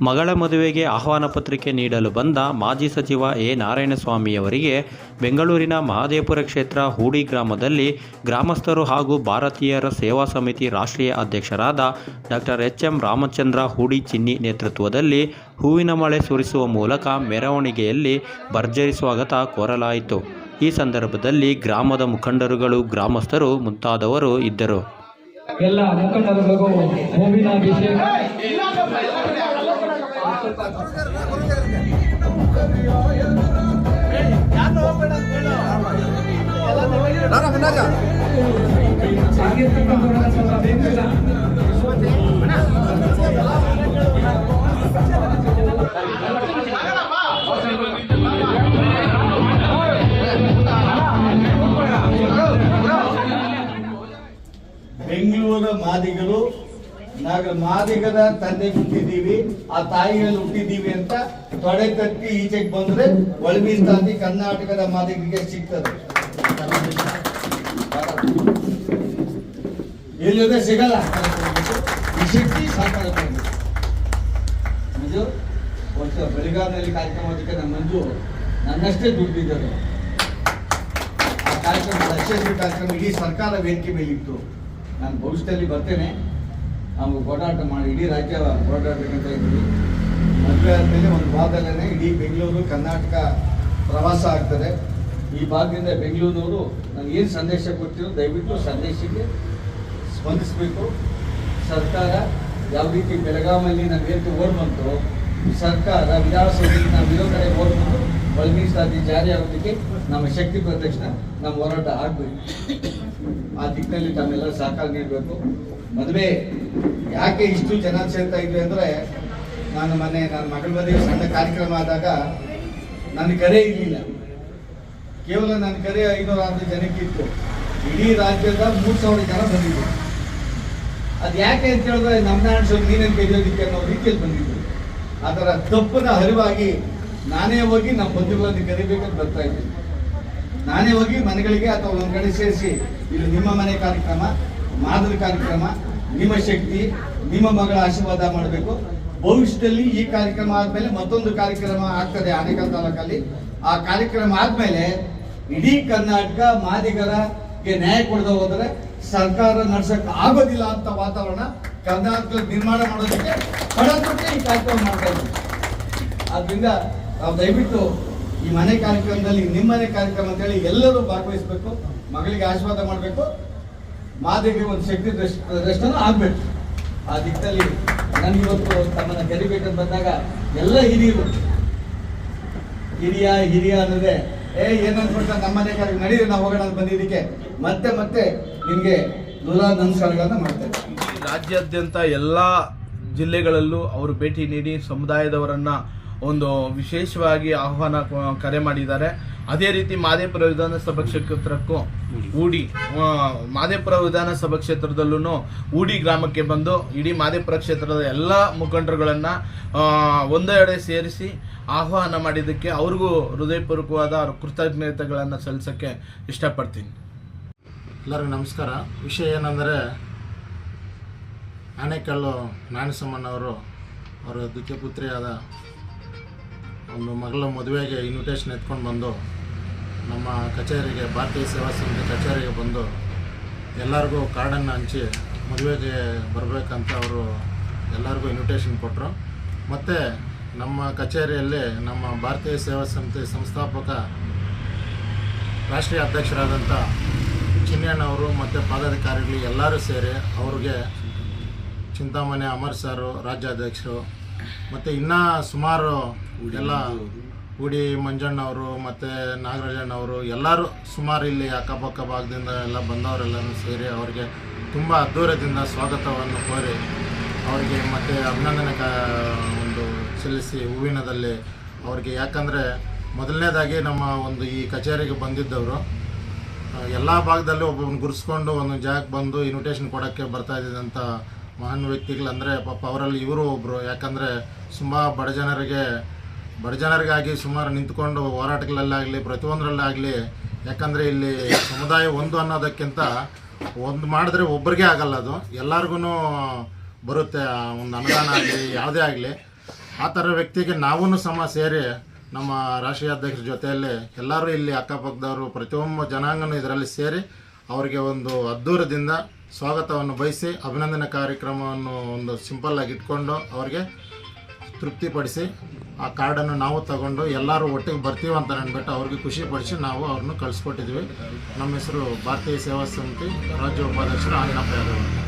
ಮಗಳ ಮದುವೆಗೆ ಆಹ್ವಾನ ಪತ್ರಿಕೆ ನೀಡಲು ಬಂದ ಮಾಜಿ ಸಚಿವ ಎ. ನಾರಾಯಣಸ್ವಾಮಿಯವರಿಗೆ ಬೆಂಗಳೂರಿನ ಮಹದೇವಪುರ ಕ್ಷೇತ್ರ ಹೂಡಿ ಗ್ರಾಮದಲ್ಲಿ ಗ್ರಾಮಸ್ಥರು ಹಾಗೂ ಭಾರತೀಯರ ಸೇವಾ ಸಮಿತಿ ರಾಷ್ಟ್ರೀಯ ಅಧ್ಯಕ್ಷರಾದ ಡಾಕ್ಟರ್ ಎಚ್. ಎಂ. ರಾಮಚಂದ್ರ ಹೂಡಿ ಚಿನ್ನಿ ನೇತೃತ್ವದಲ್ಲಿ ಹೂವಿನ ಮಳೆ ಸುರಿಸುವ ಮೂಲಕ ಮೆರವಣಿಗೆಯಲ್ಲಿ ಭರ್ಜರಿ ಸ್ವಾಗತ ಕೋರಲಾಯಿತು. ಈ ಸಂದರ್ಭದಲ್ಲಿ ಗ್ರಾಮದ ಮುಖಂಡರುಗಳು, ಗ್ರಾಮಸ್ಥರು ಮುಂತಾದವರು ಇದ್ದರು. ಎಲ್ಲ ಮುಖಂಡರುಗಳಿಗೂ ಹೂವಿನ ಅಭಿಷೇಕ. ಬೆಂಗಳೂರು ಮಾದಿಗರು ನಾವು ಮಾದಿಗದ ತಂದೆ ಹುಟ್ಟಿದ್ದೀವಿ, ಆ ತಾಯಿಯಲ್ಲಿ ಹುಟ್ಟಿದ್ದೀವಿ ಅಂತ ತೊಡೆ ತಟ್ಟಿ ಈಚೆಗೆ ಬಂದ್ರೆ ಒಳಮೀಸಲಾತಿ ಕರ್ನಾಟಕದ ಮಾದಿಗರಿಗೆ ಸಿಗ್ತದೆ. ಇಲ್ಲದೆ ಸಿಗಲ್ಲ? ಈ ಶಕ್ತಿ ಸಾಕಾರ ಮಂಜು ವರ್ಷ ಬೆಳಗಾವಿನಲ್ಲಿ ಕಾರ್ಯಕ್ರಮ ನಮ್ಮ ಮಂಜು ನನ್ನಷ್ಟೇ ದುಡ್ಡಿದ್ದರು. ಆ ಕಾರ್ಯಕ್ರಮ ಯಶಸ್ವಿ ಕಾರ್ಯಕ್ರಮ ಇಡೀ ಸರ್ಕಾರ ವೇದಿಕೆ ಮೇಲಿತ್ತು. ನಾನು ಭವಿಷ್ಯದಲ್ಲಿ ಬರ್ತೇನೆ. ನಾವು ಹೋರಾಟ ಮಾಡಿ, ಇಡೀ ರಾಜ್ಯ ಹೋರಾಟ ಇದ್ದೀವಿ. ಮದುವೆ ಆದಮೇಲೆ ಒಂದು ವಾರದಲ್ಲೇ ಇಡೀ ಬೆಂಗಳೂರು, ಕರ್ನಾಟಕ ಪ್ರವಾಸ ಆಗ್ತದೆ. ಈ ಭಾಗದಿಂದ ಬೆಂಗಳೂರಿನವರು ನನಗೆ ಏನು ಸಂದೇಶ ಕೊಡ್ತೀರೋ ದಯವಿಟ್ಟು ಸಂದೇಶಕ್ಕೆ ಸ್ಪಂದಿಸಬೇಕು. ಸರ್ಕಾರ ಯಾವ ರೀತಿ ಬೆಳಗಾವಿಯಲ್ಲಿ ನಾವು ಏನು ಓಡ್ ಬಂತು ಸರ್ಕಾರ ವಿಧಾನಸಭೆಯಲ್ಲಿ ನಾವು ಇರೋ ಕಡೆ ಓಡ್ ಒಳಮೀಸಲಾತಿ ಜಾರಿ ಆಗೋದಕ್ಕೆ ನಮ್ಮ ಶಕ್ತಿ ಪ್ರದರ್ಶನ ನಮ್ಮ ಹೋರಾಟ ಆಗಬೇಕು. ಆ ದಿಕ್ಕಿನಲ್ಲಿ ತಮ್ಮೆಲ್ಲ ಸಹಕಾರ ನೀಡಬೇಕು. ಮದುವೆ ಯಾಕೆ ಇಷ್ಟು ಜನ ಸೇರ್ತಾ ಇದ್ವಿ ಅಂದರೆ, ನಾನು ಮೊನ್ನೆ ನನ್ನ ಮಗಳ ಮದುವೆ ಸಣ್ಣ ಕಾರ್ಯಕ್ರಮ ಆದಾಗ ನನ್ನ ಕರೆ ಇರಲಿಲ್ಲ. ಕೇವಲ ನನ್ನ ಕರೆ ಐನೂರ ಆರು ಜನಕ್ಕಿತ್ತು ಇಡೀ ರಾಜ್ಯದ ಮೂರು ಸಾವಿರ ಜನ ಬಂದಿದ್ರು. ಅದು ಯಾಕೆ ಅಂತ ಹೇಳಿದ್ರೆ, ನಮ್ಮ ನಾಡಿಸೋದು ನೀನೇನು ಕೈಯೋದಿಕ್ಕೆ ಅನ್ನೋ ರೀತಿಯಲ್ಲಿ ಬಂದಿದ್ರು. ಅದರ ತಪ್ಪನ ಅರಿವಾಗಿ ನಾನೇ ಹೋಗಿ ನಮ್ಮ ಬಂಧುಗಳನ್ನು ಕರಿಬೇಕಂತ ಬರ್ತಾ ಇದ್ದೀನಿ. ನಾನೇ ಹೋಗಿ ಮನೆಗಳಿಗೆ ಅಥವಾ ಒಂದು ಕಡೆ ಸೇರಿಸಿ ಇಲ್ಲಿ ನಿಮ್ಮ ಮನೆ ಕಾರ್ಯಕ್ರಮ, ಮಾದರಿ ಕಾರ್ಯಕ್ರಮ, ನಿಮ್ಮ ಶಕ್ತಿ, ನಿಮ್ಮ ಮಗಳ ಆಶೀರ್ವಾದ ಮಾಡಬೇಕು. ಭವಿಷ್ಯದಲ್ಲಿ ಈ ಕಾರ್ಯಕ್ರಮ ಆದ್ಮೇಲೆ ಮತ್ತೊಂದು ಕಾರ್ಯಕ್ರಮ ಆಗ್ತದೆ ಆನೇಕಲ್ ತಾಲೂಕಲ್ಲಿ. ಆ ಕಾರ್ಯಕ್ರಮ ಆದ್ಮೇಲೆ ಇಡೀ ಕರ್ನಾಟಕ ಮಾದಿಗರಗೆ ನ್ಯಾಯ ಕೊಡದೆ ಹೋದರೆ ಸರ್ಕಾರ ನಡ್ಸಕ್ ಆಗೋದಿಲ್ಲ ಅಂತ ವಾತಾವರಣ ಕರ್ನಾಟಕದಲ್ಲಿ ನಿರ್ಮಾಣ ಮಾಡೋದಕ್ಕೆ ಈ ಕಾರ್ಯಕ್ರಮ ಮಾಡ್ತಾ ಇದ್ದೀವಿ ಆದ್ರಿಂದ ನಾವು ದಯವಿಟ್ಟು ಈ ಮನೆ ಕಾರ್ಯಕ್ರಮದಲ್ಲಿ ನಿಮ್ಮನೆ ಕಾರ್ಯಕ್ರಮ ಅಂತೇಳಿ ಎಲ್ಲರೂ ಭಾಗವಹಿಸಬೇಕು, ಮಗಳಿಗೆ ಆಶೀರ್ವಾದ ಮಾಡಬೇಕು, ಮಾದೇವಿ ಒಂದು ಶಕ್ತಿ ದೃಷ್ಟ- ಆಗಬೇಕು. ಆ ದಿಕ್ಕಲ್ಲಿ ನನಗಿವತ್ತು ತಮ್ಮನ್ನು ಕರಿಬೇಕಂತ ಬಂದಾಗ ಎಲ್ಲ ಹಿರಿಯರು, ಹಿರಿಯ ಹಿರಿಯ ಅನ್ನೋದೇ, ಏ, ಏನ್ ನಮ್ಮ ನಮ್ಮನೆ ಕಾರ್ಯ, ನಡೀರಿ, ನಾವು ಹೋಗೋಣ ಅಂತ ಬಂದಿದ್ದಕ್ಕೆ. ಮತ್ತೆ ಮತ್ತೆ ನಿಮಗೆ ನೂರಾರು ನಮಸ್ಕಾರಗಳನ್ನು ಮಾಡ್ತೇವೆ ರಾಜ್ಯಾದ್ಯಂತ ಎಲ್ಲ ಜಿಲ್ಲೆಗಳಲ್ಲೂ ಅವರು ಭೇಟಿ ನೀಡಿ, ಸಮುದಾಯದವರನ್ನ ಒಂದು ವಿಶೇಷವಾಗಿ ಆಹ್ವಾನ ಕರೆ ಮಾಡಿದ್ದಾರೆ. ಅದೇ ರೀತಿ ಮಾದೇಪುರ ವಿಧಾನಸಭಾ ಕ್ಷೇತ್ರಕ್ಕೂ ಊಡಿ ಮಾದೇಪುರ ವಿಧಾನಸಭಾ ಕ್ಷೇತ್ರದಲ್ಲೂ ಊಡಿ ಗ್ರಾಮಕ್ಕೆ ಬಂದು ಇಡೀ ಮಾದೇಪುರ ಕ್ಷೇತ್ರದ ಎಲ್ಲ ಮುಖಂಡರುಗಳನ್ನ ಒಂದೆಡೆ ಸೇರಿಸಿ ಆಹ್ವಾನ ಮಾಡಿದ್ದಕ್ಕೆ ಅವ್ರಿಗೂ ಹೃದಯಪೂರ್ವಕವಾದ ಕೃತಜ್ಞತೆಗಳನ್ನು ಸಲ್ಲಿಸಕ್ಕೆ ಇಷ್ಟಪಡ್ತೀನಿ. ಎಲ್ಲರಿಗೂ ನಮಸ್ಕಾರ. ವಿಷಯ ಏನಂದರೆ ಆಣೆಕಲ್ಲು ನಾಣಸಮ್ಮನವರು ಅವರ ದ್ವಿತೀಯ ಪುತ್ರಿಯಾದ ಒಂದು ಮಗಳ ಮದುವೆಗೆ ಇನ್ವಿಟೇಷನ್ ಎತ್ಕೊಂಡು ಬಂದು, ನಮ್ಮ ಕಚೇರಿಗೆ, ಭಾರತೀಯ ಸೇವಾ ಸಮಿತಿ ಕಚೇರಿಗೆ ಬಂದು ಎಲ್ಲರಿಗೂ ಕಾರ್ಡನ್ನು ಹಂಚಿ ಮದುವೆಗೆ ಬರಬೇಕಂತ ಅವರು ಎಲ್ಲರಿಗೂ ಇನ್ವಿಟೇಷನ್ ಕೊಟ್ಟರು ಮತ್ತು ನಮ್ಮ ಕಚೇರಿಯಲ್ಲಿ ನಮ್ಮ ಭಾರತೀಯ ಸೇವಾ ಸಮಿತಿ ಸಂಸ್ಥಾಪಕ ರಾಷ್ಟ್ರೀಯ ಅಧ್ಯಕ್ಷರಾದಂಥ ಚಿನ್ನಣ್ಣವರು ಮತ್ತು ಪದಾಧಿಕಾರಿಗಳು ಎಲ್ಲರೂ ಸೇರಿ ಅವ್ರಿಗೆ ಚಿಂತಾಮಣಿ ಅಮರ್ ಸಾರು, ರಾಜ್ಯಾಧ್ಯಕ್ಷರು ಮತ್ತು ಇನ್ನೂ ಸುಮಾರು ಎಲ್ಲ ಉಡಿ ಮಂಜಣ್ಣವರು ಮತ್ತು ನಾಗರಾಜಣ್ಣವರು ಎಲ್ಲರೂ ಸುಮಾರು ಇಲ್ಲಿ ಅಕ್ಕಪಕ್ಕ ಭಾಗದಿಂದ ಎಲ್ಲ ಬಂದವರೆಲ್ಲರೂ ಸೇರಿ ಅವರಿಗೆ ತುಂಬ ಅದ್ದೂರದಿಂದ ಸ್ವಾಗತವನ್ನು ಕೋರಿ ಅವರಿಗೆ ಮತ್ತು ಅಭಿನಂದನೆ ಕ ಒಂದು ಸಲ್ಲಿಸಿ ಹೂವಿನದಲ್ಲಿ ಅವ್ರಿಗೆ. ಯಾಕಂದರೆ ಮೊದಲನೇದಾಗಿ ನಮ್ಮ ಒಂದು ಈ ಕಚೇರಿಗೆ ಬಂದಿದ್ದವರು ಎಲ್ಲ ಭಾಗದಲ್ಲೂ ಒಬ್ಬೊಬ್ಬನ ಗುರ್ಸ್ಕೊಂಡು ಒಂದು ಜಾಗಕ್ಕೆ ಬಂದು ಇನ್ವಿಟೇಷನ್ ಕೊಡೋಕ್ಕೆ ಬರ್ತಾ ಇದ್ದಂಥ ಮಹಾನ್ ವ್ಯಕ್ತಿಗಳಂದರೆ ಪಾಪ ಅವರಲ್ಲಿ ಇವರು ಒಬ್ಬರು ಯಾಕಂದರೆ ತುಂಬ ಬಡ ಜನರಿಗೆ, ಬಡ ಜನರಿಗಾಗಿ ಸುಮಾರು ನಿಂತ್ಕೊಂಡು ಹೋರಾಟಗಳಲ್ಲಾಗಲಿ, ಪ್ರತಿಯೊಂದರಲ್ಲಾಗಲಿ, ಯಾಕಂದರೆ ಇಲ್ಲಿ ಸಮುದಾಯ ಒಂದು ಅನ್ನೋದಕ್ಕಿಂತ ಒಂದು ಮಾಡಿದ್ರೆ ಒಬ್ಬರಿಗೆ ಆಗಲ್ಲ ಅದು. ಎಲ್ಲರಿಗೂ ಬರುತ್ತೆ ಒಂದು ಅನುದಾನ ಆಗಲಿ, ಯಾವುದೇ ಆಗಲಿ. ಆ ಥರ ವ್ಯಕ್ತಿಗೆ ನಾವೂ ಸಮ ಸೇರಿ ನಮ್ಮ ರಾಷ್ಟ್ರೀಯ ಅಧ್ಯಕ್ಷರ ಜೊತೆಯಲ್ಲಿ ಎಲ್ಲರೂ ಇಲ್ಲಿ ಅಕ್ಕಪಕ್ಕದವರು ಪ್ರತಿಯೊಬ್ಬ ಜನಾಂಗನೂ ಇದರಲ್ಲಿ ಸೇರಿ ಅವರಿಗೆ ಒಂದು ಅದ್ದೂರದಿಂದ ಸ್ವಾಗತವನ್ನು ಬಯಸಿ ಅಭಿನಂದನೆ ಕಾರ್ಯಕ್ರಮವನ್ನು ಒಂದು ಸಿಂಪಲ್ ಆಗಿ ಇಟ್ಕೊಂಡು ಅವ್ರಿಗೆ ತೃಪ್ತಿಪಡಿಸಿ ಆ ಕಾರ್ಡನ್ನು ನಾವು ತಗೊಂಡು ಎಲ್ಲರೂ ಒಟ್ಟಿಗೆ ಬರ್ತೀವಿ ಅಂತ ಅಂದ್ಬಿಟ್ಟು ಅವ್ರಿಗೆ ಖುಷಿಪಡಿಸಿ ನಾವು ಅವ್ರನ್ನ ಕಳಿಸ್ಕೊಟ್ಟಿದ್ವಿ. ನಮ್ಮ ಹೆಸರು ಭಾರತೀಯ ಸೇವಾ ಸಮಿತಿ ರಾಜ್ಯ ಉಪಾಧ್ಯಕ್ಷರು ಆಂಜನಪ್ಪ ಯಾದವ್.